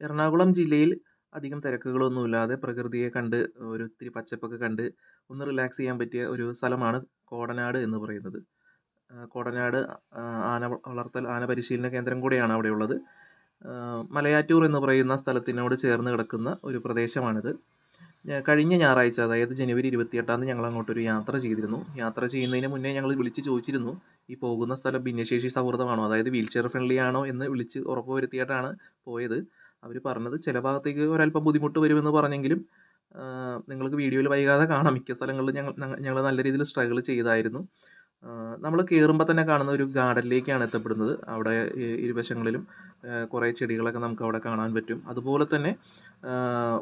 എറണാകുളം ജില്ലയിൽ അധികം തിരക്കുകളൊന്നുമില്ലാതെ പ്രകൃതിയെ കണ്ട് ഒരു ഇത്തിരി പച്ചപ്പൊക്കെ കണ്ട് ഒന്ന് റിലാക്സ് ചെയ്യാൻ പറ്റിയ ഒരു സ്ഥലമാണ് കോടനാട് എന്ന് പറയുന്നത്. കോടനാട് ആന വളർത്തൽ ആന പരിശീലന കേന്ദ്രം കൂടെയാണ് അവിടെയുള്ളത് മലയാറ്റൂർ എന്ന് പറയുന്ന സ്ഥലത്തിനോട് ചേർന്ന് കിടക്കുന്ന ഒരു പ്രദേശമാണിത്. കഴിഞ്ഞ ഞായറാഴ്ച അതായത് ജനുവരി ഇരുപത്തിയെട്ടാം തീയതി ഞങ്ങൾ അങ്ങോട്ടൊരു യാത്ര ചെയ്തിരുന്നു. യാത്ര ചെയ്യുന്നതിന് മുന്നേ ഞങ്ങൾ വിളിച്ച് ചോദിച്ചിരുന്നു ഈ പോകുന്ന സ്ഥലം ഭിന്നശേഷി സൗഹൃദമാണോ? അതായത് വീൽ ചെയർ ഫ്രണ്ട്ലി ആണോ എന്ന് വിളിച്ച് ഉറപ്പ് വരുത്തിയിട്ടാണ് പോയത്. അവർ പറഞ്ഞത് ചില ഭാഗത്തേക്ക് ഒരല്പം ബുദ്ധിമുട്ട് വരുമെന്ന് പറഞ്ഞെങ്കിലും നിങ്ങൾക്ക് വീഡിയോയിൽ വൈകാതെ കാണാം. മിക്ക സ്ഥലങ്ങളിലും ഞങ്ങൾ ഞങ്ങൾ നല്ല രീതിയിൽ സ്ട്രഗിൾ ചെയ്തായിരുന്നു. നമ്മൾ കയറുമ്പോൾ തന്നെ കാണുന്ന ഒരു ഗാർഡനിലേക്കാണ് എത്തപ്പെടുന്നത്. അവിടെ ഇരുവശങ്ങളിലും കുറേ ചെടികളൊക്കെ നമുക്ക് അവിടെ കാണാൻ പറ്റും. അതുപോലെ തന്നെ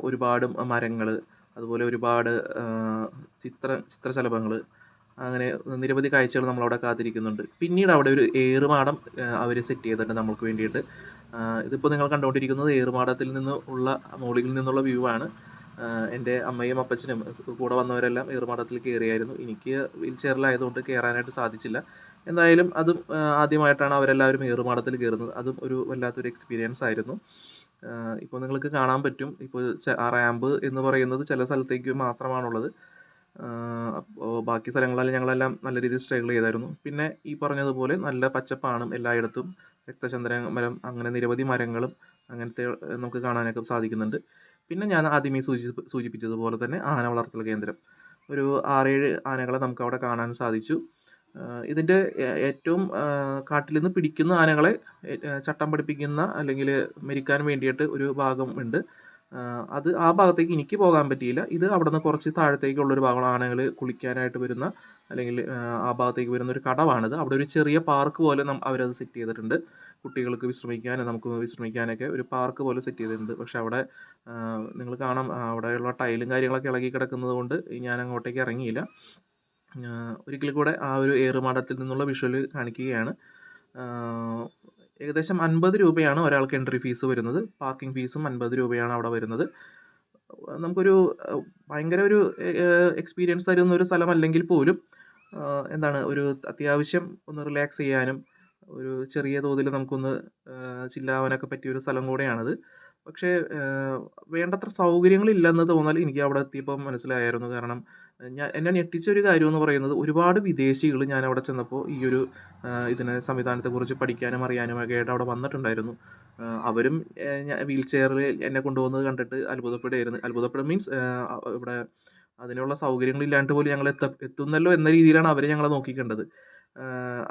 ഒരുപാട് മരങ്ങൾ അതുപോലെ ഒരുപാട് ചിത്ര ചിത്രശലഭങ്ങൾ അങ്ങനെ നിരവധി കാഴ്ചകൾ നമ്മളവിടെ കാത്തിരിക്കുന്നുണ്ട്. പിന്നീട് അവിടെ ഒരു ഏറുമാടം അവർ സെറ്റ് ചെയ്തിട്ടുണ്ട്. നമുക്ക് വേണ്ടിയിട്ട് ഇതിപ്പോൾ നിങ്ങൾ കണ്ടുകൊണ്ടിരിക്കുന്നത് ഏറുമാടത്തിൽ നിന്ന് ഉള്ള മുകളിൽ നിന്നുള്ള വ്യൂ ആണ്. എന്റെ അമ്മയും അപ്പച്ചനും കൂടെ വന്നവരെല്ലാം ഏറുമാടത്തിൽ കയറിയായിരുന്നു എനിക്ക് വീൽ ചെയറിലായതുകൊണ്ട് കയറാനായിട്ട് സാധിച്ചില്ല. എന്തായാലും അതും ആദ്യമായിട്ടാണ് അവരെല്ലാവരും ഏറുമാടത്തിൽ കയറുന്നത് അതും ഒരു വല്ലാത്തൊരു എക്സ്പീരിയൻസ് ആയിരുന്നു. ഇപ്പോൾ നിങ്ങൾക്ക് കാണാൻ പറ്റും. ഇപ്പോൾ റാമ്പ് എന്ന് പറയുന്നത് ചില സ്ഥലത്തേക്ക് മാത്രമാണുള്ളത്. അപ്പോൾ ബാക്കി സ്ഥലങ്ങളിൽ ഞങ്ങളെല്ലാം നല്ല രീതിയിൽ സ്ട്രഗിൾ ചെയ്തായിരുന്നു. പിന്നെ ഈ പറഞ്ഞതുപോലെ നല്ല പച്ചപ്പാണ് എല്ലായിടത്തും രക്തചന്ദ്ര മരം അങ്ങനെ നിരവധി മരങ്ങളും അങ്ങനത്തെ നമുക്ക് കാണാനൊക്കെ സാധിക്കുന്നുണ്ട്. പിന്നെ ഞാൻ ആദ്യമേ സൂചി സൂചിപ്പിച്ചതുപോലെ തന്നെ ആന വളർത്തൽ കേന്ദ്രം. ഒരു ആറേഴ് ആനകളെ നമുക്ക് അവിടെ കാണാൻ സാധിച്ചു. ഇതിന്റെ ഏറ്റവും കാട്ടിൽ നിന്ന് പിടിക്കുന്ന ആനകളെ ചട്ടം പഠിപ്പിക്കുന്ന അല്ലെങ്കിൽ മെരിക്കാൻ വേണ്ടിയിട്ട് ഒരു ഭാഗം ഉണ്ട്. അത് ആ ഭാഗത്തേക്ക് എനിക്ക് പോകാൻ പറ്റിയില്ല. ഇത് അവിടെ നിന്ന് കുറച്ച് താഴത്തേക്കുള്ളൊരു ഭാഗമാണ് ആനകൾ കുളിക്കാനായിട്ട് വരുന്ന അല്ലെങ്കിൽ ആ ഭാഗത്തേക്ക് വരുന്ന ഒരു കടവാണിത്. അവിടെ ഒരു ചെറിയ പാർക്ക് പോലെ അവരത് സെറ്റ് ചെയ്തിട്ടുണ്ട്. കുട്ടികൾക്ക് വിശ്രമിക്കാനും നമുക്ക് വിശ്രമിക്കാനൊക്കെ ഒരു പാർക്ക് പോലെ സെറ്റ് ചെയ്തിട്ടുണ്ട്. പക്ഷെ അവിടെ നിങ്ങൾ കാണാം അവിടെയുള്ള ടൈലും കാര്യങ്ങളൊക്കെ ഇളകി കിടക്കുന്നത് കൊണ്ട് ഞാൻ അങ്ങോട്ടേക്ക് ഇറങ്ങിയില്ല. ഒരിക്കൽ കൂടെ ആ ഒരു ഏറുമാടത്തിൽ നിന്നുള്ള വിഷ്വൽ കാണിക്കുകയാണ്. ഏകദേശം അൻപത് രൂപയാണ് ഒരാൾക്ക് എൻട്രി ഫീസ് വരുന്നത്. പാർക്കിംഗ് ഫീസും അൻപത് രൂപയാണ് അവിടെ വരുന്നത്. നമുക്കൊരു ഭയങ്കര ഒരു എക്സ്പീരിയൻസ് തരുന്ന ഒരു സ്ഥലമല്ലെങ്കിൽ പോലും എന്താണ് ഒരു അത്യാവശ്യം ഒന്ന് റിലാക്സ് ചെയ്യാനും ഒരു ചെറിയ തോതിൽ നമുക്കൊന്ന് ചില്ലാവാനൊക്കെ പറ്റിയ ഒരു സ്ഥലം കൂടെയാണത്. പക്ഷേ വേണ്ടത്ര സൗകര്യങ്ങളില്ലെന്ന് തോന്നൽ എനിക്ക് അവിടെ എത്തിയപ്പോൾ മനസ്സിലായായിരുന്നു. കാരണം ഞാൻ എന്നെ ഞെട്ടിച്ച ഒരു കാര്യം എന്ന് പറയുന്നത് ഒരുപാട് വിദേശികൾ ഞാൻ അവിടെ ചെന്നപ്പോൾ ഈ ഒരു ഇതിനെ സംവിധാനത്തെക്കുറിച്ച് പഠിക്കാനും അറിയാനും ഒക്കെ ആയിട്ട് അവിടെ വന്നിട്ടുണ്ടായിരുന്നു. അവരും വീൽ ചെയറിൽ എന്നെ കൊണ്ടുപോകുന്നത് കണ്ടിട്ട് അത്ഭുതപ്പെടുകയായിരുന്നു. അത്ഭുതപ്പെടും മീൻസ് ഇവിടെ അതിനുള്ള സൗകര്യങ്ങളില്ലാണ്ട് പോലും ഞങ്ങൾ എത്ത എത്തുന്നല്ലോ എന്ന രീതിയിലാണ് അവർ ഞങ്ങളെ നോക്കിക്കണ്ടത്.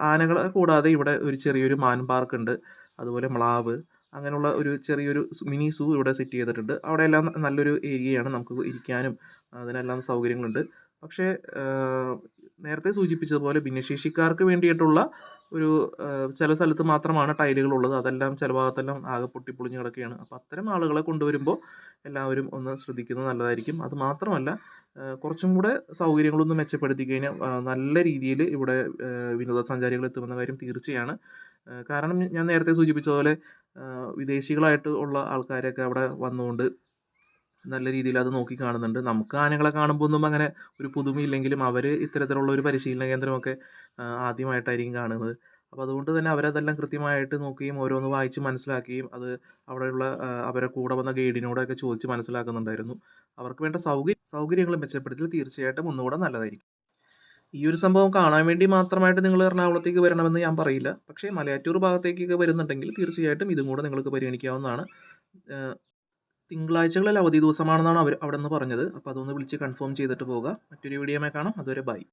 ആനകളെ കൂടാതെ ഇവിടെ ഒരു ചെറിയൊരു മാൻ പാർക്ക് ഉണ്ട് അതുപോലെ മ്ലാവ് അങ്ങനെയുള്ള ഒരു ചെറിയൊരു മിനി സൂ ഇവിടെ സെറ്റ് ചെയ്തിട്ടുണ്ട്. അവിടെ എല്ലാം നല്ലൊരു ഏരിയയാണ് നമുക്ക് ഇരിക്കാനും അതിനെല്ലാം സൗകര്യങ്ങളുണ്ട്. പക്ഷേ നേരത്തെ സൂചിപ്പിച്ചതുപോലെ ഭിന്നശേഷിക്കാർക്ക് വേണ്ടിയിട്ടുള്ള ഒരു ചില സ്ഥലത്ത് മാത്രമാണ് ടൈലുകൾ ഉള്ളത്. അതെല്ലാം ചില ഭാഗത്തെല്ലാം ആകെ പൊട്ടിപ്പൊളിഞ്ഞ് കിടക്കുകയാണ്. അപ്പോൾ അത്തരം ആളുകളെ കൊണ്ടുവരുമ്പോൾ എല്ലാവരും ഒന്ന് ശ്രദ്ധിക്കുന്നത് നല്ലതായിരിക്കും. അത് മാത്രമല്ല കുറച്ചും കൂടെ സൗകര്യങ്ങളൊന്ന് മെച്ചപ്പെടുത്തി കഴിഞ്ഞാൽ നല്ല രീതിയിൽ ഇവിടെ വിനോദസഞ്ചാരികൾ എത്തുമെന്ന കാര്യം തീർച്ചയാണ്. കാരണം ഞാൻ നേരത്തെ സൂചിപ്പിച്ചതുപോലെ വിദേശികളായിട്ട് ഉള്ള ആൾക്കാരൊക്കെ അവിടെ വന്നുകൊണ്ട് നല്ല രീതിയിൽ അത് നോക്കി കാണുന്നുണ്ട്. നമുക്ക് ആനകളെ കാണുമ്പോൾ ഒന്നും അങ്ങനെ ഒരു പുതുമയില്ലെങ്കിലും അവർ ഇത്തരത്തിലുള്ള ഒരു പരിശീലന കേന്ദ്രമൊക്കെ ആദ്യമായിട്ടായിരിക്കും കാണുന്നത്. അപ്പോൾ അതുകൊണ്ട് തന്നെ അവരതെല്ലാം കൃത്യമായിട്ട് നോക്കുകയും ഓരോന്ന് വായിച്ച് മനസ്സിലാക്കുകയും അത് അവിടെയുള്ള അവരെ കൂടെ വന്ന ഗൈഡിനോടൊക്കെ ചോദിച്ച് മനസ്സിലാക്കുന്നുണ്ടായിരുന്നു. അവർക്ക് വേണ്ട സൗകര്യ സൗകര്യങ്ങൾ മെച്ചപ്പെടുത്തി തീർച്ചയായിട്ടും ഒന്നുകൂടെ നല്ലതായിരിക്കും. ഈ ഒരു സംഭവം കാണാൻ വേണ്ടി മാത്രമായിട്ട് നിങ്ങൾ എറണാകുളത്തേക്ക് വരണമെന്ന് ഞാൻ പറയില്ല. പക്ഷേ മലയാറ്റൂർ ഭാഗത്തേക്കൊക്കെ വരുന്നുണ്ടെങ്കിൽ തീർച്ചയായിട്ടും ഇതും കൂടെ നിങ്ങൾക്ക് പരിഗണിക്കാവുന്നതാണ്. തിങ്കളാഴ്ചകളിൽ അവധി ദിവസമാണെന്നാണ് അവർ അവിടെ നിന്ന് പറഞ്ഞത്. അപ്പോൾ അതൊന്ന് വിളിച്ച് കൺഫേം ചെയ്തിട്ട് പോകുക മറ്റൊരു വീഡിയോമേ കാണാം. അതുവരെ ബൈ.